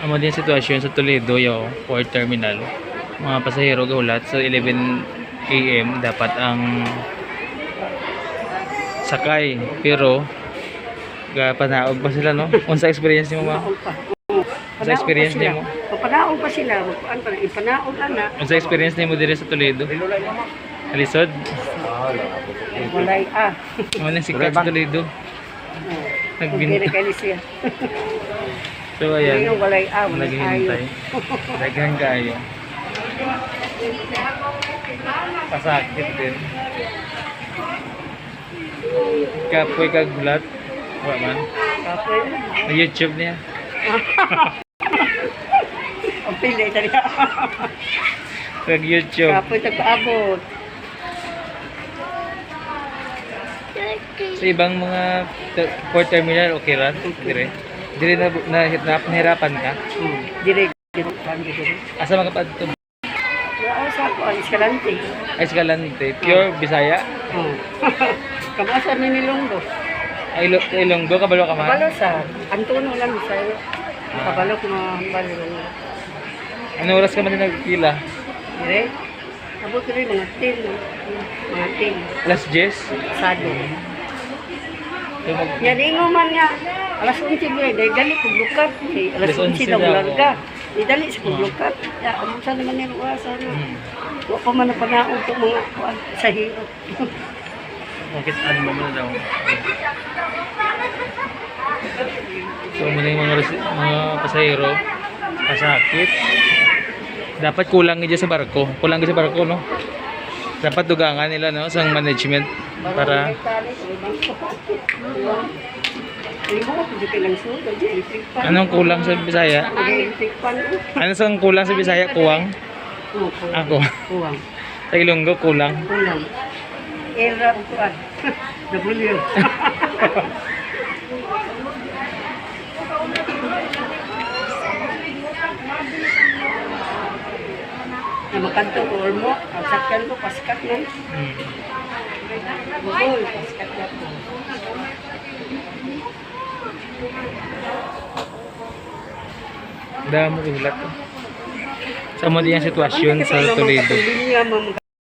Amo din sitwasyon sa Toledo yo port terminal. Mga pasahero gahulat sa 11 AM dapat ang sakay pero ga panaog pa sila no. Unsa experience nimo ma? Panaog pa. Sa experience nimo? nimo? Panaog pa sila. Ano pa ipanaog ana. Unsa experience nimo diri sa Toledo? Alisod? Walay ah. Na si sa Toledo. Nagbinta. Kaya siya. So Ayan. ayan, Walay ah. Walay ayo. naghihintay. Daghan kaayo. Pasakit din. Kapoy kagulat. Wa man. Kapoy. Sa YouTube niya. Ang pili tali. Kag YouTube. Kapoy tagpaabot. Sa ibang mga ter- port terminal, okay ra. Dire. Dire na, na, na nahirapan ka. Hmm. Dire. Dire. Dire. Asa mga padto? Sa ako. Alis ka lang. te. Ay Escalante. Pure Bisaya. Oh. Kamasa ni nilonggo. Ay Ilo- Ilonggo kabalo ka man. Kabalo sa Antono lang sa Kabalo ko mga balo. Ano oras ka man din nagpila? Dire. Abot rin mga tin. Mga tin. Alas 10. Sado. Mag- Yan ingo man nga. Alas 11 mo eh. Dahil dali kong lukat. Eh, alas Alas 11 11 daw larga. Di dali sa kong lukat. Ya, sa naman yung uwasa na. Hmm. Wa pa man napanaog itong mga kuwan sa hiro. Bakit ano mo muna daw? So muna yung mga, mga pasahero, kasakit. Dapat kulang dyan sa barko. Kulang dyan sa barko, no? Dapat dugangan nila, no? Sa management para... Anong kulang sa Bisaya? Ano sa kulang sa Bisaya? Kuwang? Ako. Kuwang. Sa Ilonggo, kulang. Kulang. Era o kuwan. W. na makanto ko or mo, ang sakyan ko, paskat na. Hmm. Bukol, paskat na po. Damo ulat. Sa mo din sitwasyon sa Toledo.